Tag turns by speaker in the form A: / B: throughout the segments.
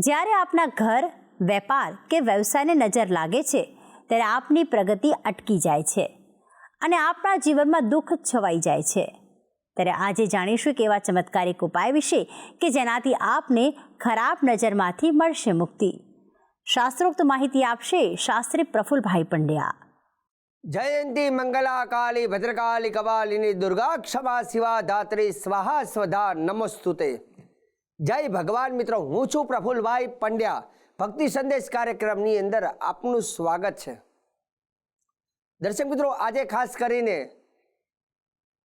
A: જ્યારે આપના ઘર, વેપાર કે વ્યવસાયને નજર લાગે છે, ત્યારે આપની પ્રગતિ અટકી જાય છે અને આપણા જીવનમાં દુઃખ છવાઈ જાય છે. ત્યારે આજે જાણીશું કે એવા ચમત્કારિક ઉપાય વિશે કે જેનાથી આપને ખરાબ નજરમાંથી મળશે મુક્તિ. શાસ્ત્રોક્ત માહિતી આપશે શાસ્ત્રી પ્રફુલભાઈ પંડ્યા.
B: જયંતી મંગલા કાલી ભદ્રકાલી કપાલિની દુર્ગા, ક્ષમા શિવા, ધાત્રી, સ્વાહા, સ્વધા, નમસ્તુતે. જય ભગવાન મિત્રો, હું છું પ્રફુલભાઈ પંડ્યા. ભક્તિ સંદેશ કાર્યક્રમની અંદર આપનું સ્વાગત છે. દર્શક મિત્રો, આજે ખાસ કરીને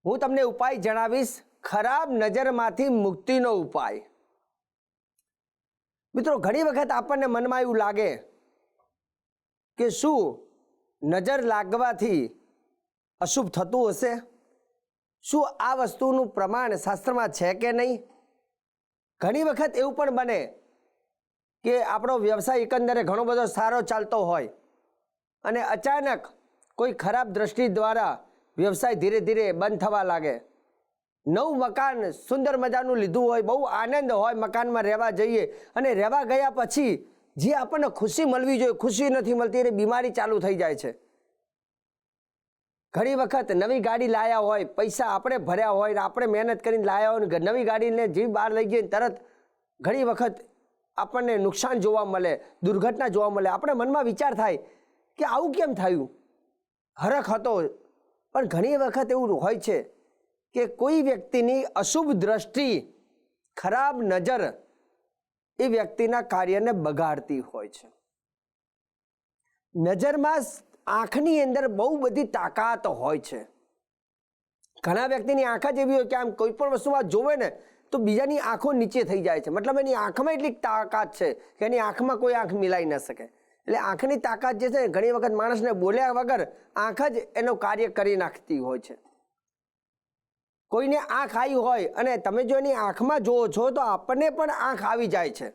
B: હું તમને ઉપાય જણાવીશ, ખરાબ નજરમાંથી મુક્તિનો ઉપાય. મિત્રો, ઘણી વખત આપણને મનમાં એવું લાગે કે શું નજર લાગવાથી અશુભ થતું હશે? શું આ વસ્તુનું પ્રમાણ શાસ્ત્રમાં છે કે નહીં? ઘણી વખત એવું પણ બને કે આપણો વ્યવસાય એકંદરે ઘણો બધો સારો ચાલતો હોય અને અચાનક કોઈ ખરાબ દ્રષ્ટિ દ્વારા વ્યવસાય ધીરે ધીરે બંધ થવા લાગે. નવું મકાન સુંદર મજાનું લીધું હોય, બહુ આનંદ હોય મકાનમાં રહેવા જઈએ અને રહેવા ગયા પછી જે આપણને ખુશી મળવી જોઈએ, ખુશી નથી મળતી એટલે બીમારી ચાલુ થઈ જાય છે. ઘણી વખત નવી ગાડી લાયા હોય, પૈસા આપણે ભર્યા હોય ને આપણે મહેનત કરીને લાયા હોય ને નવી ગાડીને જીવ બહાર લઈ ગઈ તરત ઘણી વખત આપણને નુકસાન જોવા મળે, દુર્ઘટના જોવા મળે. આપણે મનમાં વિચાર થાય કે આવું કેમ થયું? હરખ હતો. પણ ઘણી વખત એવું હોય છે કે કોઈ વ્યક્તિની અશુભ દ્રષ્ટિ, ખરાબ નજર એ વ્યક્તિના કાર્યને બગાડતી હોય છે. નજરમાં આંખની અંદર બહુ બધી તાકાત હોય છે. ઘણા વ્યક્તિની આંખ જ એવી હોય કે આમ કોઈ પણ વસ્તુમાં જોવે ને, તો બીજાની આંખો નીચે થઈ જાય છે. મતલબ એની આંખમાં એટલી તાકાત છે કે એની આંખમાં કોઈ આંખ મિલાઈ ન શકે. એટલે આંખની તાકાત જે છે ઘણી વખત માણસને બોલ્યા વગર આંખ જ એનું કાર્ય કરી નાખતી હોય છે. કોઈને આંખ આવી હોય અને તમે જો એની આંખમાં જુઓ છો તો આપણને પણ આંખ આવી જાય છે.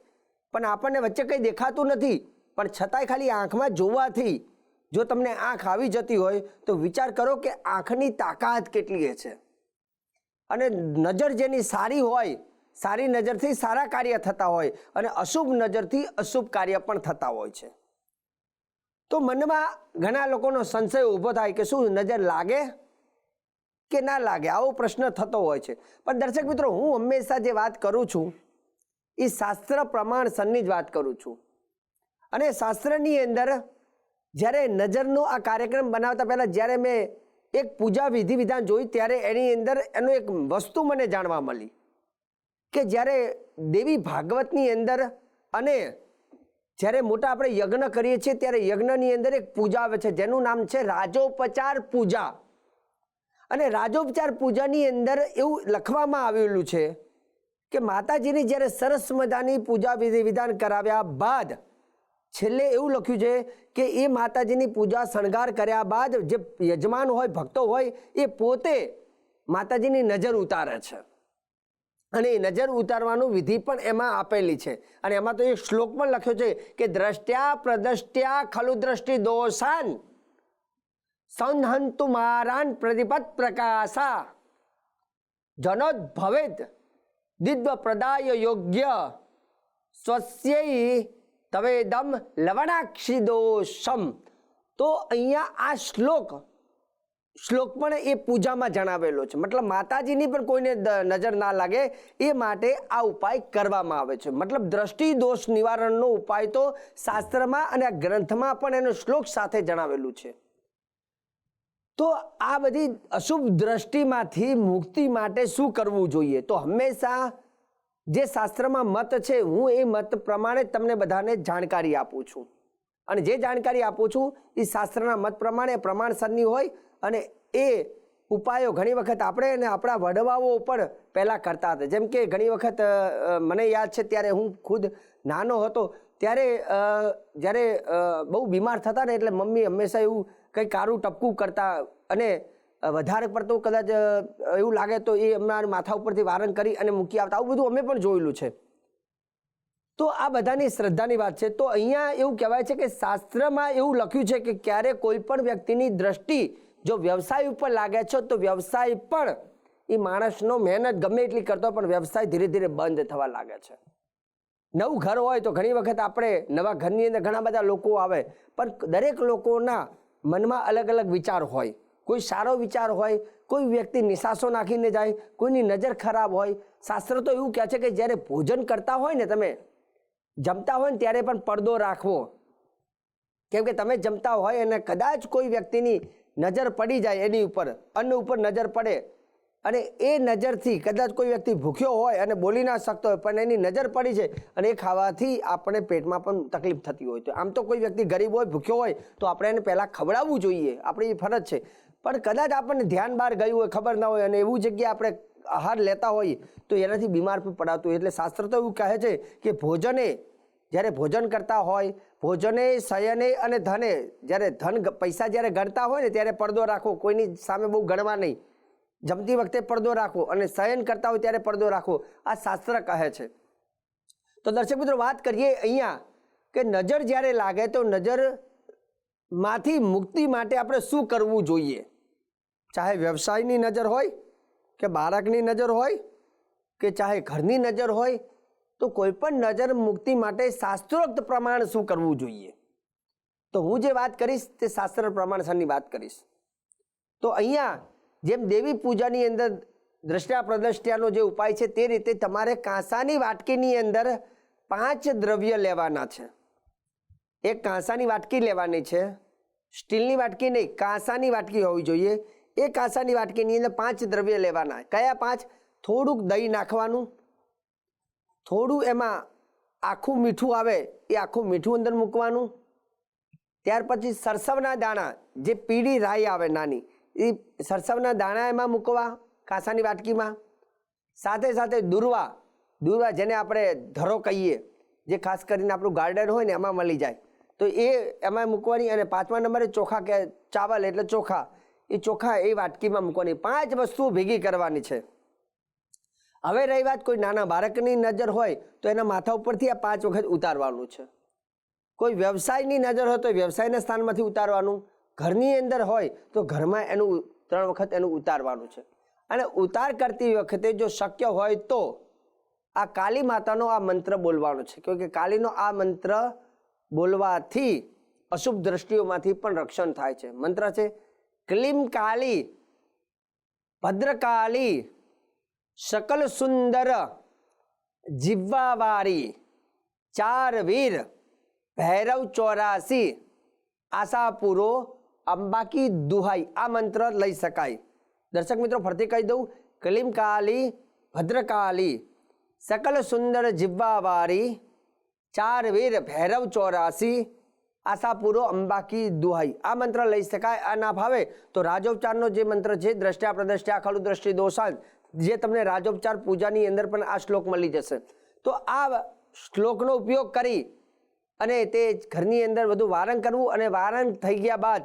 B: પણ આપણને વચ્ચે કંઈ દેખાતું નથી. પણ છતાંય ખાલી આંખમાં જોવાથી જો તમને આંખ આવી જતી હોય, તો વિચાર કરો કે આંખની તાકાત કેટલી છે. અને નજર જેની સારી હોય, સારી નજરથી સારા કાર્ય થતા હોય અને અશુભ નજરથી અશુભ કાર્ય પણ થતા હોય છે. તો મનમાં ઘણા લોકોનો સંશય ઊભો થાય કે શું નજર લાગે કે ના લાગે? આવો પ્રશ્ન થતો હોય છે. પણ દર્શક મિત્રો, હું હંમેશા જે વાત કરું છું, એ શાસ્ત્ર પ્રમાણસરની જ વાત કરું છું. અને શાસ્ત્રની અંદર જ્યારે નજરનો આ કાર્યક્રમ બનાવતા પહેલાં જ્યારે મેં એક પૂજા વિધિ વિધાન જોઈ, ત્યારે એની અંદર એનું એક વસ્તુ મને જાણવા મળી કે જ્યારે દેવી ભાગવતની અંદર અને જ્યારે મોટા આપણે યજ્ઞ કરીએ છીએ, ત્યારે યજ્ઞની અંદર એક પૂજા આવે છે, જેનું નામ છે રાજોપચાર પૂજા. અને રાજોપચાર પૂજાની અંદર એવું લખવામાં આવેલું છે કે માતાજીની જ્યારે સરસ મજાની પૂજા વિધિ વિધાન કરાવ્યા બાદ છેલ્લે એવું લખ્યું છે કે એ માતાજીની પૂજા શણગાર કર્યા બાદ જે યજમાન હોય, ભક્તો હોય, એ પોતે માતાજીની નજર ઉતારે છે. અને એ નજર ઉતારવાનું વિધિ પણ એમાં આપેલી છે. અને એમાં તો એક શ્લોક પણ લખ્યો છે કે, દ્રષ્ટ્યા પ્રદ્રષ્ટ્યા ખલુ દ્રષ્ટિ દોષાન સંહંતુ મારાન પ્રતિપત પ્રકાશા જનોદ ભવેદ દિદ્વ પ્રદાય યોગ્ય સ્વસ્યૈ તવેદમ લવણાક્ષી દોષમ. તો અહીંયા આ શ્લોક શ્લોક પણ એ પૂજામાં જણાવેલો છે. મતલબ માતાજીની પણ કોઈને નજર ના લાગે, એ માટે આ ઉપાય કરવામાં આવે છે. મતલબ દ્રષ્ટિ દોષ નિવારણનો ઉપાય તો શાસ્ત્રમાં અને આ ગ્રંથમાં પણ એનો શ્લોક સાથે જણાવેલું છે. તો આ બધી અશુભ દ્રષ્ટિમાંથી મુક્તિ માટે શું કરવું જોઈએ? તો હંમેશા જે શાસ્ત્રમાં મત છે, હું એ મત પ્રમાણે તમને બધાને જાણકારી આપું છું. અને જે જાણકારી આપું છું, એ શાસ્ત્રના મત પ્રમાણે, પ્રમાણસરની હોય અને એ ઉપાયો ઘણી વખત આપણે અને આપણા વડવાઓ પણ પહેલાં કરતા હતા. જેમ કે ઘણી વખત મને યાદ છે, ત્યારે હું ખુદ નાનો હતો, ત્યારે જ્યારે બહુ બીમાર થતા ને એટલે મમ્મી હંમેશા એવું કંઈ કારું ટપકું કરતા અને વધારે પડતું કદાચ એવું લાગે તો એ અમારા માથા ઉપરથી વારણ કરી અને મૂકી આવતા. આવું બધું અમે પણ જોયેલું છે. તો આ બધાની શ્રદ્ધાની વાત છે. તો અહીંયા એવું કહેવાય છે કે શાસ્ત્રમાં એવું લખ્યું છે કે ક્યારે કોઈ પણ વ્યક્તિની દ્રષ્ટિ જો વ્યવસાય ઉપર લાગે છે, તો વ્યવસાય પણ એ માણસનો મહેનત ગમે એટલી કરતો પણ વ્યવસાય ધીરે ધીરે બંધ થવા લાગે છે. નવું ઘર હોય તો ઘણી વખત આપણે નવા ઘરની અંદર ઘણા બધા લોકો આવે, પણ દરેક લોકોના મનમાં અલગ અલગ વિચાર હોય. કોઈ સારો વિચાર હોય, કોઈ વ્યક્તિ નિશાસો નાખીને જાય, કોઈની નજર ખરાબ હોય. શાસ્ત્ર તો એવું કહે છે કે જ્યારે ભોજન કરતા હોય ને તમે, જમતા હોય ને ત્યારે પણ પડદો રાખવો. કેમ કે તમે જમતા હોય અને કદાચ કોઈ વ્યક્તિની નજર પડી જાય એની ઉપર, અન્ન ઉપર નજર પડે. અને એ નજરથી કદાચ કોઈ વ્યક્તિ ભૂખ્યો હોય અને બોલી ના શકતો હોય, પણ એની નજર પડી છે અને એ ખાવાથી આપણે પેટમાં પણ તકલીફ થતી હોય. તો આમ તો કોઈ વ્યક્તિ ગરીબ હોય, ભૂખ્યો હોય, તો આપણે એને પહેલાં ખવડાવવું જોઈએ. આપણી ફરજ છે. પણ કદાચ આપણને ધ્યાન બહાર ગયું હોય, ખબર ના હોય અને એવું જગ્યાએ આપણે આહાર લેતા હોઈએ તો એનાથી બીમાર પણ પડાતું એટલે શાસ્ત્ર તો એવું કહે છે કે ભોજને, જ્યારે ભોજન કરતા હોય, ભોજને, શયને અને ધને, જ્યારે ધન પૈસા જ્યારે ગણતા હોય ને, ત્યારે પડદો રાખો. કોઈની સામે બહુ ગણવા નહીં. જમતી વખતે પડદો રાખો અને શયન કરતા હોય ત્યારે પડદો રાખો. આ શાસ્ત્ર કહે છે. તો દર્શક મિત્રો, વાત કરીએ અહીંયા કે નજર જ્યારે લાગે તો નજર માંથી મુક્તિ માટે આપણે શું કરવું જોઈએ? ચાહે વ્યવસાયની નજર હોય કે બાળકની નજર હોય કે ચાહે ઘરની નજર હોય, તો કોઈ પણ નજર મુક્તિ માટે શાસ્ત્રોક્ત પ્રમાણ શું કરવું જોઈએ? તો હું જે વાત કરીશ તે શાસ્ત્ર પ્રમાણસરની વાત કરીશ. તો અહીંયા જેમ દેવી પૂજાની અંદર દ્રષ્ટા પ્રદષ્ટાનો જે ઉપાય છે તે રીતે તમારે કાંસાની વાટકીની અંદર પાંચ દ્રવ્ય લેવાના છે. એક કાંસાની વાટકી લેવાની છે. સ્ટીલની વાટકી નહીં, કાંસાની વાટકી હોવી જોઈએ. એ કાંસાની વાટકીની અંદર પાંચ દ્રવ્ય લેવાના. કયા પાંચ? થોડુંક દહીં નાખવાનું. થોડું એમાં આખું મીઠું આવે, એ આખું મીઠું અંદર મૂકવાનું. ત્યાર પછી સરસવના દાણા, જે પીળી રાઈ આવે નાની, એ સરસવના દાણા એમાં મૂકવા કાંસાની વાટકીમાં. સાથે સાથે દુર્વા દુર્વા જેને આપણે ધરો કહીએ, જે ખાસ કરીને આપણું ગાર્ડન હોય ને, એમાં મળી જાય. તો એ એમાં મૂકવાની અને પાંચમા નંબરે ચોખા કે ચાવલ એટલે ચોખા, એ ચોખા એ વાટકીમાં મૂકવાની. પાંચ વસ્તુઓ ભેગી કરવાની છે. હવે રહી વાત કોઈ નાના બાળકની નજર હોય તો એના માથા ઉપરથી આ પાંચ વખત ઉતારવાનું છે. કોઈ વ્યવસાયની નજર હોય તો વ્યવસાયના સ્થાનમાંથી ઉતારવાનું. ઘરની અંદર હોય તો ઘરમાં એનું ત્રણ વખત એનું ઉતારવાનું છે. અને ઉતાર કરતી વખતે જો શક્ય હોય તો આ કાલી માતાનો આ મંત્ર બોલવાનો છે. કેમકે કાલીનો આ મંત્ર બોલવાથી અશુભ દ્રષ્ટિઓમાંથી પણ રક્ષણ થાય છે. મંત્ર છે ક્લીમ કાલી ભદ્રકાલી સકલ સુંદર જીવવાવારી ચાર વીર ભૈરવ ચોરાસી, આશાપુરો, અંબાકી દુહાઈ. આ મંત્ર લઈ શકાય. દર્શક મિત્રો ફરતી કહી દઉં કલીમ કાલી ભદ્રકાલી સકલ સુંદર જીવવાવારી ચાર વીર ભૈરવ ચોરાસી આશાપુરો અંબાકી દુહાઈ. આ મંત્ર લઈ શકાય આ ના ભાવે તો રાજોપચારનો જે મંત્ર છે દ્રષ્ટ્યા પ્રદ્રષ્ટ્યા ખલુ દ્રષ્ટિ દોષાંત, જે તમને રાજોપચાર પૂજાની અંદર પણ આ શ્લોક મળી જશે. તો આ શ્લોકનો ઉપયોગ કરી અને તે ઘરની અંદર બધું વારણ કરવું અને વારણ થઈ ગયા બાદ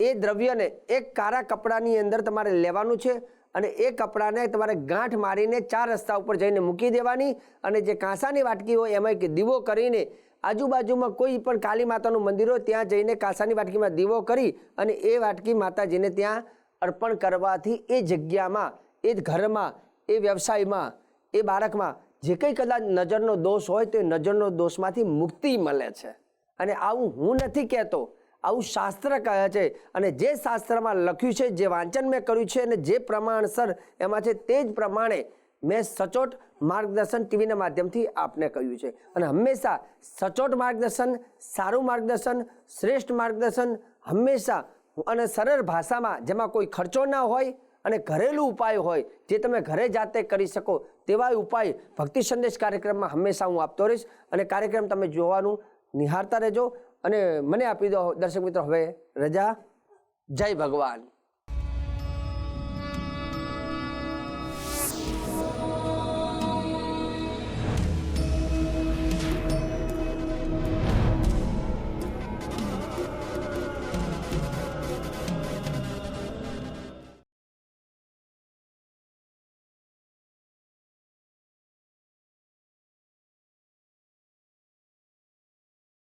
B: એ દ્રવ્યને એક કાળા કપડાની અંદર તમારે લેવાનું છે. અને એ કપડાને તમારે ગાંઠ મારીને ચાર રસ્તા ઉપર જઈને મૂકી દેવાની અને જે કાંસાની વાટકી હોય એમાં એક દીવો કરીને આજુબાજુમાં કોઈ પણ કાલી માતાનું મંદિર હોય ત્યાં જઈને કાંસાની વાટકીમાં દીવો કરી અને એ વાટકી માતાજીને ત્યાં અર્પણ કરવાથી એ જગ્યામાં, એ જ ઘરમાં, એ વ્યવસાયમાં, એ બાળકમાં જે કંઈ કદાચ નજરનો દોષ હોય તો એ નજરનો દોષમાંથી મુક્તિ મળે છે. અને આવું હું નથી કહેતો આવું શાસ્ત્ર કહે છે. અને જે શાસ્ત્રમાં લખ્યું છે, જે વાંચન મેં કર્યું છે અને જે પ્રમાણસર એમાં છે તે જ પ્રમાણે મેં સચોટ માર્ગદર્શન ટીવીના માધ્યમથી આપને કહ્યું છે. અને હંમેશા સચોટ માર્ગદર્શન, સારું માર્ગદર્શન, શ્રેષ્ઠ માર્ગદર્શન હંમેશા અને સરળ ભાષામાં જેમાં કોઈ ખર્ચો ના હોય અને ઘરેલું ઉપાય હોય જે તમે ઘરે જાતે કરી શકો તેવા ઉપાય ભક્તિ સંદેશ કાર્યક્રમમાં હંમેશા હું આપતો રહીશ. અને કાર્યક્રમ તમે જોવાનું નિહાળતા રહેજો. અને મને આપી દો દર્શક મિત્રો હવે રજા. જય ભગવાન.